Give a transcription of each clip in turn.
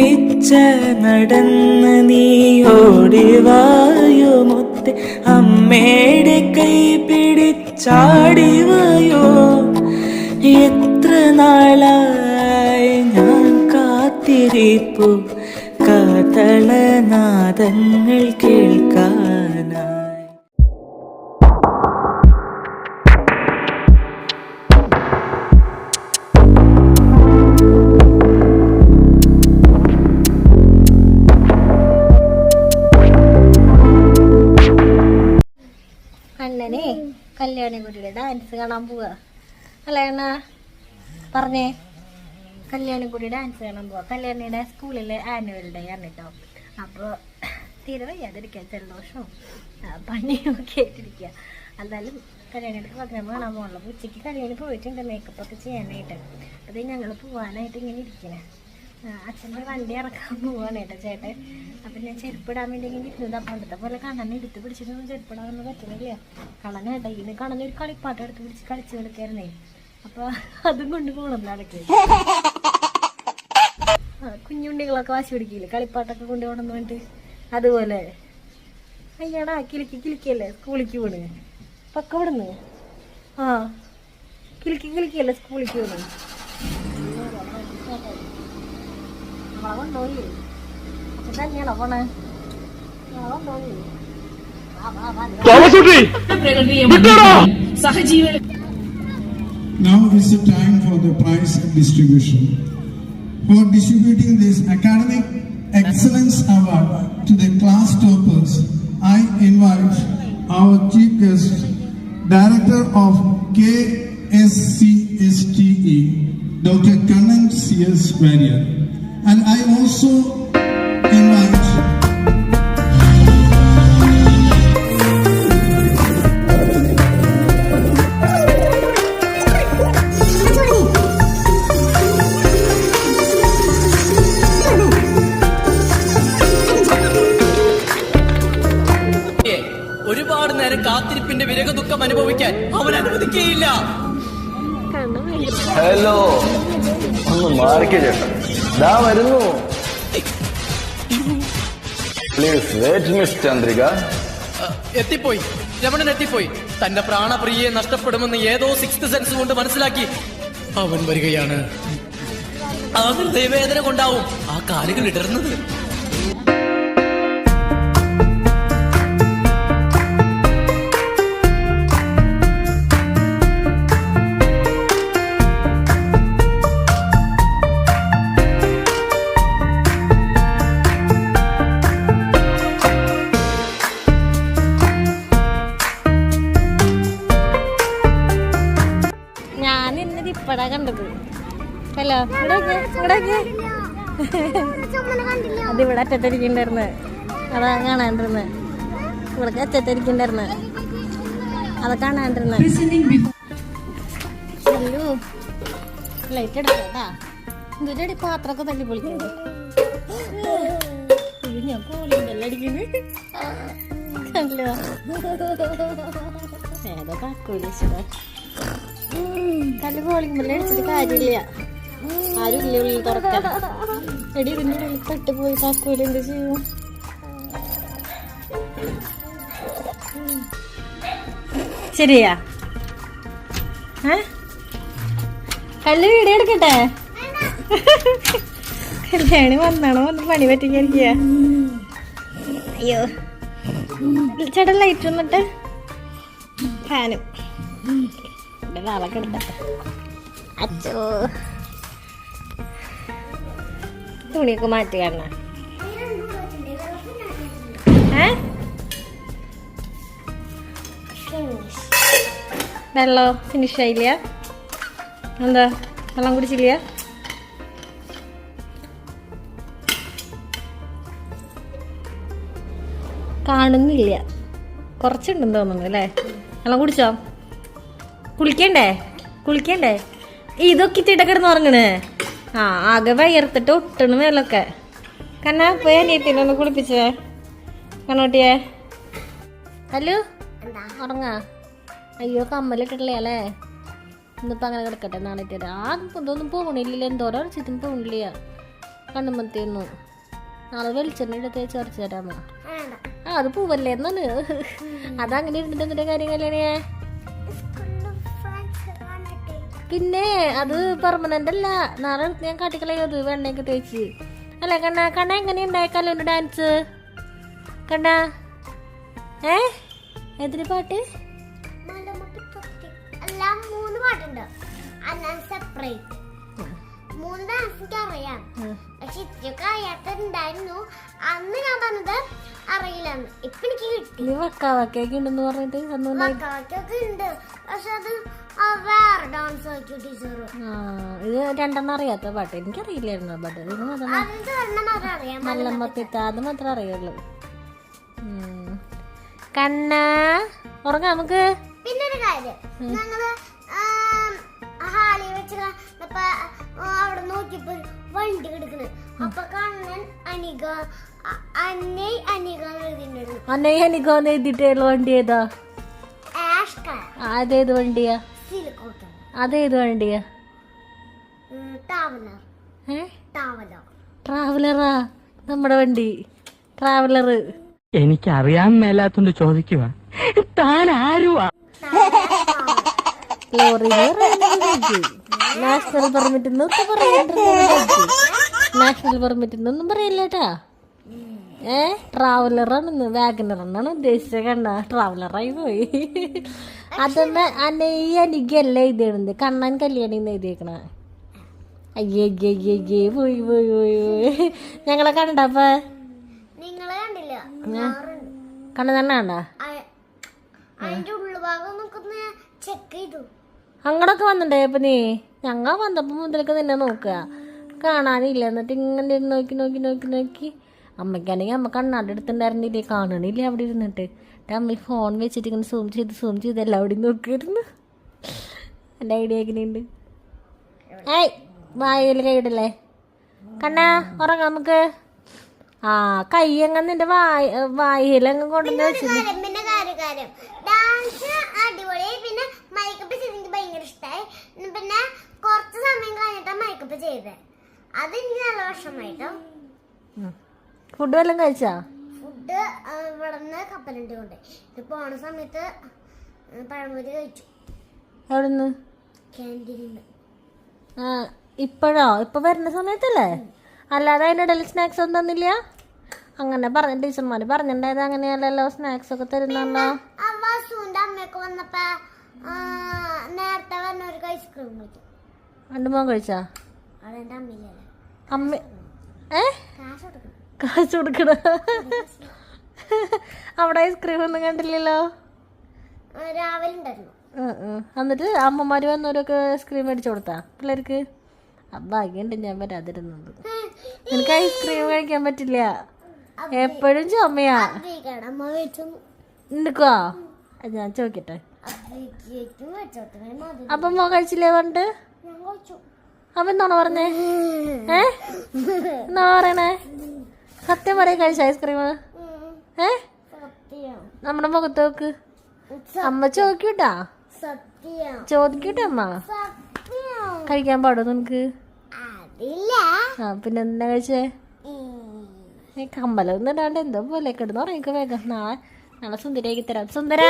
പിച്ച നടന്ന് നീ ഓടിവായോ മുത്തെ. അമ്മയുടെ കൈ പിടിച്ചാടിവായോ എത്ര നാളായി ഞാൻ കാത്തിരിപ്പു. കാതളനാദങ്ങൾ കേൾക്കാനായി കല്യാണിക്കുട്ടിയുടെ ഡാൻസ് കാണാൻ പോവാ. അല്ലേ അണ്ണ? പറഞ്ഞേ. കല്യാണിക്കുട്ടി ഡാൻസ് കാണാൻ പോവാ. കല്യാണിയുടെ സ്കൂളിലെ ആനുവൽ ഡേ ആണ് കേട്ടോ അപ്പോൾ തീരെ വയ്യാതിരിക്കുക ജലദോഷവും പണിയും ഒക്കെ ആയിട്ടിരിക്കുക എന്തായാലും കല്യാണിയുടെ പ്രോഗ്രാം കാണാൻ പോകണല്ലോ ഉച്ചയ്ക്ക് കല്യാണി പോയിട്ടുണ്ട്. മേക്കപ്പ് ഒക്കെ ചെയ്യാനായിട്ട്. അത് ഞങ്ങൾ പോവാനായിട്ട് ഇങ്ങനെ ഇരിക്കണേ. അച്ഛന്റെ വണ്ടി ഇറക്കാൻ പോവാണ് കേട്ടോ ചേട്ടൻ. അപ്പം ഞാൻ ചെരുപ്പിടാൻ വേണ്ടി ഇങ്ങനെ ഇരുന്നത്. അപ്പം അടുത്ത പോലെ കണ്ണനെ എടുത്ത് പിടിച്ചിട്ടൊന്നും ചെരുപ്പിടാനൊന്നും പറ്റുന്നില്ല. കണ്ണനേട്ടാ ഇതിന് കണ്ണൻ ഒരു കളിപ്പാട്ട് എടുത്ത് പിടിച്ച് കളിച്ചു കൊടുക്കായിരുന്നേ അപ്പോൾ അതും കൊണ്ട് പോകണം നടക്ക്. കുഞ്ഞുണ്ടികളൊക്കെ വാശി പിടിക്കില്ല? കളിപ്പാട്ടൊക്കെ കൊണ്ടുപോകണം പറഞ്ഞിട്ട്. അതുപോലെ. അയ്യടാ കിലുക്കി കിലുക്കിയല്ലേ? സ്കൂളിലേക്ക് പോണ്. പക്ക വിടുന്നു ആ. കിലുക്കി കിലുക്കിയല്ലേ സ്കൂളിലേക്ക് പോണ്? അവളെ കൊണ്ടുപോയി അച്ഛൻ തന്നെയാണോ പോണേ അവളെ കൊണ്ടുപോയി വാ, വാ, വാ, വാ. Now is the time for the prize distribution. For distributing this academic excellence award to the class toppers, I invite our chief guest, Director of KSCSTE, E, Dr. Kannan C.S. Warrior. And I also invite ഏ, ഒരുപാട് നേരം കാത്തിരിപ്പിന്റെ വിരക ദുഃഖം അനുഭവിക്കാൻ അവൻ അനുവദിക്കുകയില്ല. Hello ഒന്ന് മാറിക്ക ചേട്ടാ. ദാ വരുന്നു. പ്ലീസ് വെയിറ്റ് മിസ് ചന്ദ്രിക എത്തിപ്പോയി. രമണൻ എത്തിപ്പോയി. തന്റെ പ്രാണപ്രിയയെ നഷ്ടപ്പെടുമെന്ന് ഏതോ സിക്സ്ത് സെൻസ് കൊണ്ട് മനസ്സിലാക്കി അവൻ വരികയാണ്. ആ ഹൃദയവേദന കൊണ്ടാവും ആ കാലുകൾ ഇടർന്നത്. ഇപ്പഴാ കണ്ടത്. ഹലോ ഇവിടേക്ക് ഇവിടേക്ക് അതിവിടെ അറ്റത്തിരിക്കണ്ടായിരുന്നു. അതാ കാണാണ്ടിരുന്ന്. ഇവിടെ അറ്റത്തിരിക്കണ്ടായിരുന്നു. അത് കാണാണ്ടിരുന്ന്. ഹലോ ലൈറ്റ് എടുക്കട്ടാ എന്തൊരു പാത്രമൊക്കെ തല്ലി പൊളിക്കുന്നത് ഞാൻ കോളിംഗ് അടിക്കുന്നത് കണ്ടല്ലോ ഏതോ കാക്കൂലിച്ചതാ കല്ല് അടിച്ചിട്ട് കാര്യമില്ല. ആരും ഇല്ല ഉള്ളിൽ എടി ചെയ്യും? ശരിയാ? കല്ല് വീഡിയോ എടുക്കട്ടെ? കല്യാണി വന്നാണോ? വന്ന് പണി പറ്റിക്കായിരിക്കുക അയ്യോ. ചേട്ടൻ ലൈറ്റ് വന്നിട്ട്. ഫാനും. നാളൊക്കെ എടുത്തട്ടെ അച്ചോ. തുണിയൊക്കെ മാറ്റി കാണ വെള്ളം? ഫിനിഷ് ആയില്ല? എന്താ? വെള്ളം കുടിച്ചില്ല? കാണുന്നില്ല. കുറച്ചുണ്ടെന്ന് തോന്നുന്നു അല്ലേ? വെള്ളം കുടിച്ചോ? കുളിക്കണ്ടേ? കുളിക്കണ്ടേ? ഇതൊക്കെ ഇട്ടിട്ട് ഉറങ്ങണേ. ആ ആകെ വയർത്തിട്ട് ഒട്ടണ് മേലൊക്കെ. കണ്ണാ പോയി അനിയത്തിനെ ഒന്ന് കുളിപ്പിച്ചേ. കണ്ണോട്ടിയെ. ഹലോ? ഉറങ്ങാ? അയ്യോ കമ്മലിട്ടിട്ടില്ലേ അല്ലേ? ഇന്നിപ്പോൾ അങ്ങനെ കിടക്കട്ടെ നാളെ ആ ഇതൊന്നും പോകണില്ലല്ലോ എന്തോരം അടിച്ചിട്ടും പോകണില്ല കണ്ണുമത്തേന്നു നാളെ വെളിച്ചെണ്ണ എടുത്ത് ചേർച്ച് തരാമോ? ആ അത് പൂവല്ലേ എന്നാണ്? അതങ്ങനെ ഇരുന്നിട്ട് എന്തിന്റെ കാര്യം കല്യാണിയെ? പിന്നെ അത് പെർമനന്റ് അല്ല. നാളെ ഞാൻ ഞാൻ കാട്ടിക്കളയത് വെണ്ണയൊക്കെ തേച്ച്. അല്ല കണ്ണ കണ്ണ എങ്ങനെ ഉണ്ടായേക്കാലോ എന്റെ ഡാൻസ് കണ്ണ. ഏ? ഏതിന് പാട്ട്? മൂന്ന് പാട്ടുണ്ട്. സെപ്പറേറ്റ് മൂന്ന് ഡാൻസ് അറിയാം. പക്ഷെ ഇത്രയൊക്കെ അറിയാത്തുണ്ടായിരുന്നു അന്ന് ഞാൻ പറഞ്ഞത് അറിയില്ലെന്ന്. ഇപ്പൊ എനിക്ക് കിട്ടി. നീ വക്ക ഉണ്ടെന്ന് പറഞ്ഞിട്ട് അന്ന് ഉണ്ടായി. മക്കളൊക്കെ ഉണ്ട്. പക്ഷെ അത് ആ വേറെ ഡാൻസ് ആക്കി ടീച്ചർ ആ ഇത് രണ്ടെണ്ണം അറിയാത്ത പാട്ട്. എനിക്കറിയില്ലായിരുന്നു ആ പാട്ട്. ഇത് മാത്രം അതിന്റെ എണ്ണം മാത്രം അറിയാം മല്ലമ്മത്തിത്ത അത് മാത്രമേ അറിയുള്ളൂ. ഉം. കണ്ണ ഉറങ്ങാം നമുക്ക്. പിന്നൊരു കാര്യം. ഞങ്ങൾ ആം, ഹാളി വെച്ച് ഇപ്പൊ അവിടെ നോക്കിയപ്പോ ഒരു വണ്ടി എടുക്കുന്നത് അപ്പൊ കണ്ണൻ അനിക അന്നെ അന്നേ അനിക എന്ന് എഴുതിയിട്ടുണ്ടായിരുന്നു അന്നേ എനിക്കൊന്ന് എഴുതിയിട്ടുള്ള വണ്ടി ഏതാ? അതേത് വണ്ടിയാ? അതേത് വണ്ടിയാ? ട്രാവലറാ നമ്മുടെ വണ്ടി. ട്രാവലർ എനിക്ക് അറിയാൻ മേലാത്തോണ്ട് ചോദിക്കുക താൻ ആരുവാ? ലോറി നാഷണൽ പെർമിറ്റ് എന്നൊക്കെ നാഷണൽ പെർമിറ്റ് എന്നൊന്നും പറയില്ലേട്ടാ ഏ? ട്രാവലറാണെന്ന് വാഗനർ എന്നാണ് ഉദ്ദേശിച്ചത് കണ്ട? ട്രാവലറായി പോയി. അതന്നെ അന്നെ ഈ എനിക്കല്ല എഴുതിയത് കണ്ണൻ കല്യാണി എന്ന് എഴുതിയേക്കണ? അയ്യേ അയ്യേ അയ്യേ അയ്യേ പോയി പോയി പോയി പോയി. ഞങ്ങളെ കണ്ടപ്പ. കണ്ണ ഉള്ളുഭാഗം നമുക്കൊന്ന് ചെക്ക് ചെയ്തു. അങ്ങടൊക്കെ വന്നിട്ടേ ഇപ്പൊ നീ? ഞങ്ങൾ വന്നപ്പോ മുതലൊക്കെ നിന്നെ നോക്കുക കാണാനില്ല. എന്നിട്ട് ഇങ്ങനെ നോക്കി നോക്കി നോക്കി നോക്കി. അമ്മയ്ക്കാണെങ്കിൽ അമ്മ കണ്ണാടി എടുത്തിട്ടുണ്ടായിരുന്നില്ലേ? കാണണില്ലേ അവിടെ ഇരുന്നിട്ട്. എന്നിട്ട് അമ്മ ഫോൺ വെച്ചിട്ട് ഇങ്ങനെ സൂം ചെയ്ത് സൂം ചെയ്ത് എല്ലാവിടെയും നോക്കിയിരുന്നു. എന്റെ ഐഡിയ എങ്ങനെയുണ്ട്? ഏയ് വായിൽ കൈയിടല്ലേ? കണ്ണാ ഉറങ്ങാം നമുക്ക്. ആ കൈ എങ്ങനെ നിന്റെ വായ വായിലങ്ങ് കൊണ്ടുവന്ന് വെച്ചു കാര്യം പിന്നെ കാര്യം കാര്യം ഡാൻസ് അടിപൊളി പിന്നെ മൈക്കപ്പ് ചെയ്ത് എനിക്ക് ഭയങ്കര ഇഷ്ടമായി പിന്നെ കുറച്ച് സമയം കഴിഞ്ഞിട്ടാ ചെയ്തേ. അത് എനിക്ക് നല്ല വിഷമായിട്ടോ ഫുഡ് വല്ലതും കഴിച്ചാ? ഫുഡ് ഇവിടുന്ന് കപ്പലുണ്ട് കൊണ്ട്. ഇത് പോണ സമയത്ത് പഴംപൊരി കഴിച്ചു. എവിടുന്ന്? ക്യാന്റീനിൽ ആ ഇപ്പോഴോ? ഇപ്പൊ വരുന്ന സമയത്തല്ലേ? അല്ലാതെ അതിന്റെ ഇടയിൽ സ്നാക്സ് ഒന്നും തന്നില്ല? അങ്ങനെ പറഞ്ഞ ടീച്ചർമാർ പറഞ്ഞിട്ടുണ്ടായത് അങ്ങനെയല്ലല്ലോ സ്നാക്സ് ഒക്കെ തരുന്നല്ലോ ആ വാസുവിന്റെ അമ്മയൊക്കെ വന്നപ്പോ ആ, നേരത്തെ വന്നവർക്ക് ഐസ്ക്രീം കഴിച്ചു രണ്ട് മോൻ കഴിച്ചാ? അതെന്റെ അമ്മ ഏ? കാശ് കൊടുക്കണം. അവിടെ ഐസ്ക്രീം ഒന്നും കണ്ടില്ലല്ലോ രാവിലെ ഉണ്ടായിരുന്നു. എന്നിട്ട് അമ്മമാര് വന്നവരൊക്കെ ഐസ്ക്രീം മേടിച്ചു കൊടുത്താ പിള്ളേർക്ക്? ഭാഗ്യണ്ട് ഞാൻ വരാതിരുന്നത്. എനിക്ക് ഐസ്ക്രീം കഴിക്കാൻ പറ്റില്ല. എപ്പോഴും ചുമയാ. നിനക്കോ? ഞാൻ ചോദിക്കട്ടെ. അപ്പൊ മോ കഴിച്ചില്ലേ കഴിച്ചു. അപ്പൊ എന്താണോ പറഞ്ഞേ? ഏ? എന്താ പറയണേ? സത്യം പറയാൻ കഴിച്ച ഐസ്ക്രീം. ഏ? നമ്മുടെ മുഖത്ത് നോക്ക്. അമ്മ ചോദിക്കൂട്ടാ? ചോദിക്കൂട്ടെ അമ്മ? കഴിക്കാൻ പാടോ നിനക്ക്? ആ പിന്നെ എന്താ കഴിച്ചേ? കമ്പലം കമ്പലൊന്നും ഇടാണ്ട് എന്തോ പോലെ കിടന്നു ഉറങ്ങിക്കോ വേഗം. നാളെ നാളെ സുന്ദരിയാക്കി തരാം. സുന്ദര.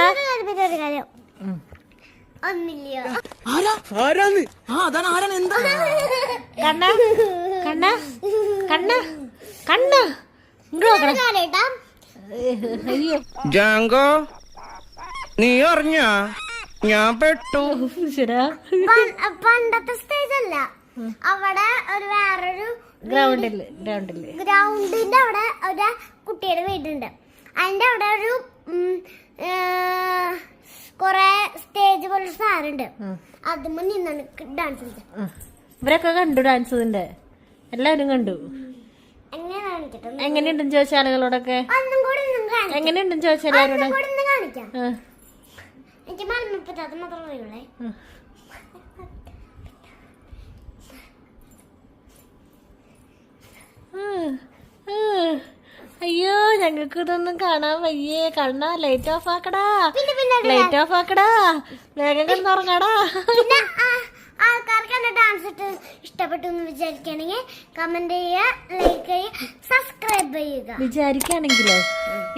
ആരാന്ന്? ആ അതാണ് ആരാണ്? എന്താ? കണ്ണ കണ്ണ കണ്ണ കണ്ണ. ഇങ്ങോട്ട് നോക്കണം. കാര്യട്ടാ അയ്യോ. ജാങ്കോ നീ അറിഞ്ഞ? ഞാൻ പെട്ടു. പണ്ടത്തെ സ്റ്റേജ് അല്ല. അവിടെ ഒരു വേറൊരു ഗ്രൗണ്ടിൽ ഗ്രൗണ്ടിൽ ഗ്രൗണ്ടിന്റെ അവിടെ ഒരു കുട്ടിയുടെ വീടുണ്ട്. അതിന്റെ അവിടെ ഒരു കൊറേ സ്റ്റേജ് പോലെ സാറുണ്ട്. അതുമ്പോ നിന്നാണ് ഡാൻസ് ഇവരൊക്കെ കണ്ടു ഡാൻസ് ഇതിന്റെ എല്ലാവരും കണ്ടു? എങ്ങനെയുണ്ടെന്ന് ചോദിച്ച ആളുകളോടൊക്കെ? എങ്ങനെയുണ്ടെന്ന് ചോദിച്ച എല്ലാവരോടും. എനിക്ക് മലമപ്പറ്റാത്ത മാത്രം അറിയുള്ളേ ആ. ആ. അയ്യോ ഞങ്ങൾക്ക് ഇതൊന്നും കാണാൻ വയ്യേ. കണ്ണ ലൈറ്റ് ഓഫ് ആക്കടാ. ലൈറ്റ് ഓഫ് ആക്കടാ. വേഗം ആ, ആൾക്കാർക്ക് എന്റെ ഡാൻസ് ഇട്ട് ഇഷ്ടപ്പെട്ടു എന്ന് വിചാരിക്കുകയാണെങ്കിൽ കമന്റ് ചെയ്യുക ലൈക്ക് ചെയ്യുക സബ്സ്ക്രൈബ് ചെയ്യുക. വിചാരിക്കുകയാണെങ്കിലോ?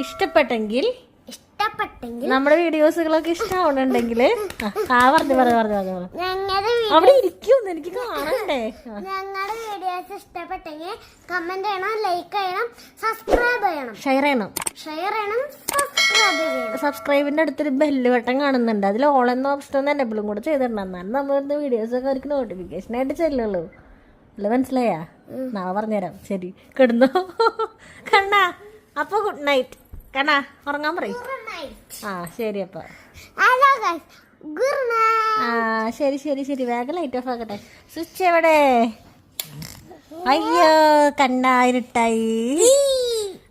ഇഷ്ടപ്പെട്ടെങ്കിൽ ഇഷ്ടപ്പെട്ടെങ്കിൽ നമ്മുടെ വീഡിയോസുകളൊക്കെ ഇഷ്ടമാവണുണ്ടെങ്കിൽ ആ പറഞ്ഞു പറഞ്ഞു പറഞ്ഞു പറഞ്ഞു. അവിടെ ഇരിക്കുമെന്ന് എനിക്ക് കാണണ്ടേ? ഞങ്ങളുടെ വീഡിയോസ് ഇഷ്ടപ്പെട്ടെങ്കിൽ കമന്റ് ചെയ്യണം ലൈക്ക് ചെയ്യണം സബ്സ്ക്രൈബ് ചെയ്യണം. ഷെയർ ചെയ്യണം. ഷെയർ ചെയ്യണം സബ്സ്ക്രൈബ് ചെയ്യണം. സബ്സ്ക്രൈബിന്റെ അടുത്തൊരു ബെല്ല് ബട്ടൺ കാണുന്നുണ്ട്. അതിൽ ഓൾ എന്ന ഓപ്ഷൻ ഒന്ന് എനബിളും കൂടെ ചെയ്തിട്ടുണ്ട് എന്നാലും നമ്മൾ വീഡിയോസ് ഒക്കെ അവർക്ക് നോട്ടിഫിക്കേഷൻ ആയിട്ട് ചെല്ലുള്ളൂ. അല്ല മനസ്സിലായാ? നാളെ പറഞ്ഞുതരാം. ശരി. കിടന്നു. കണ്ണാ അപ്പൊ ഗുഡ് നൈറ്റ് കണ്ണാ ഉറങ്ങാൻ പറയും. ആ ശരി അപ്പൊ. ആ ശരി ശരി ശരി. വേഗം ലൈറ്റ് ഓഫ് ആക്കട്ടെ. സ്വിച്ച് എവിടെ? അയ്യോ കണ്ണാ ഇരുട്ടായി. അയ്യോ ഒന്നിനും കാണുന്നില്ലല്ലോ